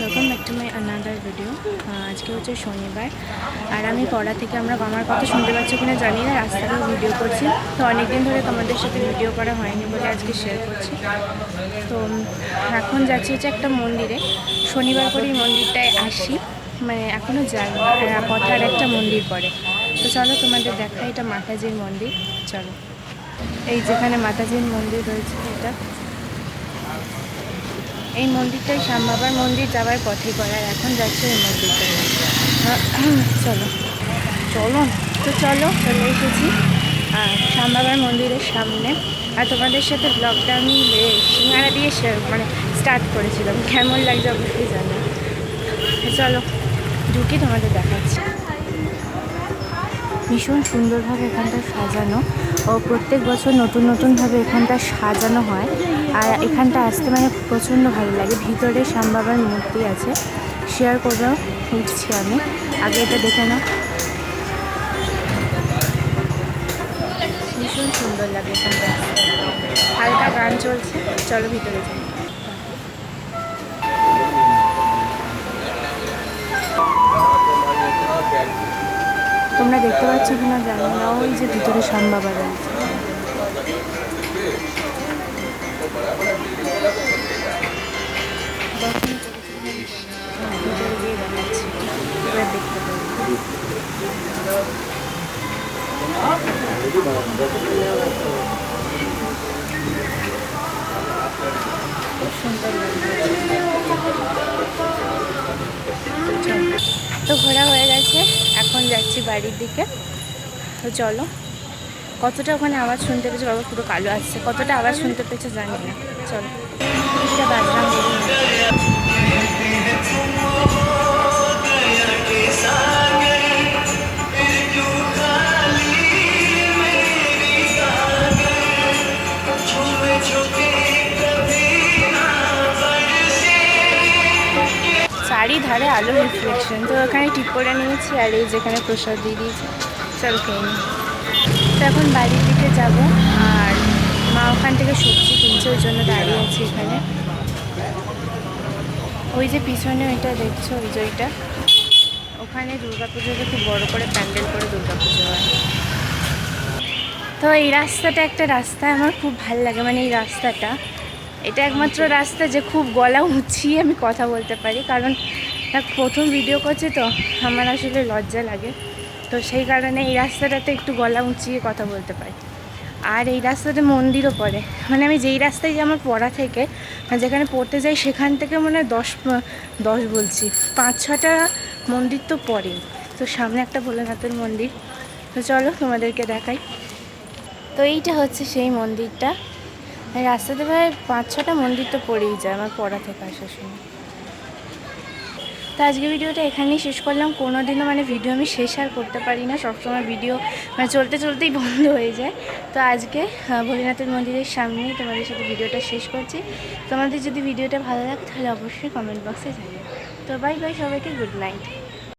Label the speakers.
Speaker 1: Two my another video আজকে হচ্ছে শনিবার। আর আমি পড়া থেকে আমরা আমার কথা শুনতে পাচ্ছি কিনা জানি না রাস্তাতেও ভিডিও করছি। তো অনেকদিন ধরে তোমাদের সাথে ভিডিও করা হয়নি বলে আজকে শেয়ার করছি। তো এখন যাচ্ছি হচ্ছে একটা মন্দিরে। শনিবার করে এই মন্দিরটায় আসি। মানে এখনও যাই আর পথে আর একটা মন্দির পড়ে। তো চলো তোমাদের দেখা এটা মাতাজির মন্দির। চলো। এই যেখানে মাতাজির মন্দির রয়েছে এটা। এই মন্দিরটাই শ্যামবাবার মন্দির যাওয়ার পথে করার। এখন যাচ্ছে এই মন্দিরটায় চলো। চলো তো চলো, চলে এসেছি। আর শ্যামবাবার মন্দিরের সামনে। আর তোমাদের সাথে ব্লগটা আমি সিঙ্গারা দিয়ে মানে স্টার্ট করেছিলাম। কেমন লাগছে অবশ্যই জানো। চলো, ঢুকি তোমাদের দেখাচ্ছি। ভীষণ সুন্দরভাবে এখানটা সাজানো ও প্রত্যেক বছর নতুন নতুনভাবে এখানটা সাজানো হয়। আর এখানটা আসতে মানে প্রচণ্ড ভালো লাগে। ভিতরে শ্যামবাবার মূর্তি আছে। শেয়ার করব, উঠছি আমি। আগে এটা দেখে নাও। ভীষণ সুন্দর লাগে এখানটা হালকা গান চলছে। চলো ভিতরে যাই। তোমরা দেখতে পাচ্ছ কিনা জানি না ওই যে ভিতরে শ্যামবাবা রয়েছে দর্শন তো ঘোরা হয়ে গেছে, এখন যাচ্ছি বাড়ির দিকে। তো চলো, কতটা ওখানে আওয়াজ শুনতে পেয়েছে? বাবা, পুরো কালো আসছে। কতটা আওয়াজ শুনতে পেয়েছে জানি না। চলো এটা চারিধারে আলো রিফ্লেকশন তো ওখানে টিপ করে নিয়েছি আর এই যেখানে প্রসাদ দিয়ে দিয়েছি, চল খেয়ে নিই। তো এখন বাড়ির দিকে যাব আর মা ওখান থেকে সবজি কিনছে, ওই জন্য দাঁড়িয়ে আছি এখানে। ওই যে পিছনে ওইটা দেখছ ওই যে ওইটা ওখানে দুর্গাপুজোতে খুব বড় করে প্যান্ডেল করে দুর্গাপুজো হয়। তো এই রাস্তাটা একটা রাস্তা, আমার খুব ভালো লাগে মানে এই রাস্তাটা। এটা একমাত্র রাস্তা যে খুব গলা উঁচিয়ে আমি কথা বলতে পারি, কারণ প্রথম ভিডিও করছি তো, আমার আসলে লজ্জা লাগে। তো সেই কারণে এই রাস্তাটাতে একটু গলা উঁচিয়ে কথা বলতে পারি। আর এই রাস্তাতে মন্দিরও পড়ে। মানে আমি যেই রাস্তায় যে আমার পড়া থেকে মানে যেখানে পড়তে যাই সেখান থেকে মনে হয় দশ দশ বলছি। পাঁচ, ছটা মন্দির তো পড়েই। তো সামনে একটা ভোলেনাথের মন্দির। তো চলো তোমাদেরকে দেখাই। তো এইটা হচ্ছে সেই মন্দিরটা। রাস্তাতে প্রায় পাঁচ ছটা মন্দির তো পড়েই যায় আমার পড়া থেকে আসার সময়। তো আজকে ভিডিওটা এখানেই শেষ করলাম। কোনো দিনও মানে ভিডিও আমি শেষ আর করতে পারি না। সবসময় ভিডিও মানে চলতে চলতেই বন্ধ হয়ে যায়। তো আজকে ভোলেনাথের মন্দিরের সামনেই তোমাদের সাথে ভিডিওটা শেষ করছি। তোমাদের যদি ভিডিওটা ভালো লাগে তাহলে অবশ্যই কমেন্ট বক্সে জানিও। তো বাই বাই সবাইকে গুড নাইট